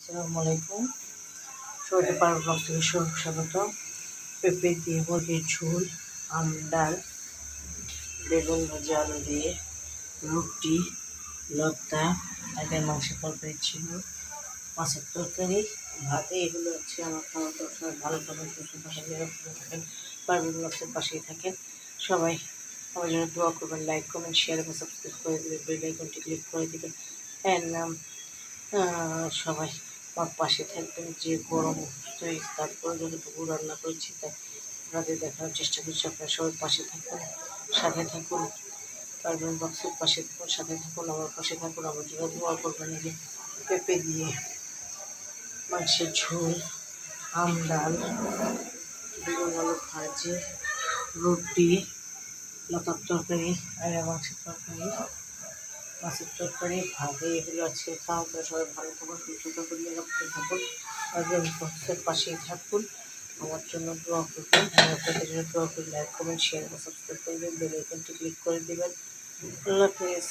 আসসালামু আলাইকুম। সবাইকে পার ব্লগ থেকে স্বাগত পেঁপে দিয়ে মুরগির ঝোল আম ডাল বেগুন ভাজা আলু দিয়ে রুটি লতা আগের মাংসের তরকারি ছিল মাছের তরকারি ভাতে এগুলো হচ্ছে আমার খাওয়া সবাই ভালো থাকেন সুস্থ থাকেন পারবেন পাশেই থাকেন। সবাই আমার জন্য দোয়া করবেন লাইক কমেন্ট শেয়ার এবং সাবস্ক্রাইব করে দেবেন বেল আইকনটি ক্লিক করে দেবেন। অ্যান্ড আহ, সবাই আমার পাশে থাকবেন যে গরম তারপরে যতটুকু রান্না করেছি তা আপনাদের দেখানোর চেষ্টা করছি। আপনারা সবাই পাশে থাকুন, সাথে থাকুন পারবেন বক্সের পাশে থাকুন, সাথে থাকুন, আমার পাশে থাকুন, আমার জন্য দোয়া করবেন যে পেঁপে দিয়ে মাংসের ঝোল, আম ডাল, বেগুন, আলু ভাজি, রুটি, লতার তরকারি আর মাংসের তরকারি। আজকে খাওয়া সবাই ভালো থাকুন, সুস্থ থাকুন, নিরাপদে থাকুন একজন বক্সের পাশেই থাকুন। আমার জন্য দোয়া করবেন আপনাদের জন্য লাইক কমেন্ট শেয়ার বা সাবস্ক্রাইব করবেন বেল আইকনটি ক্লিক করে দেবেন। আল্লাহ হাফেজ।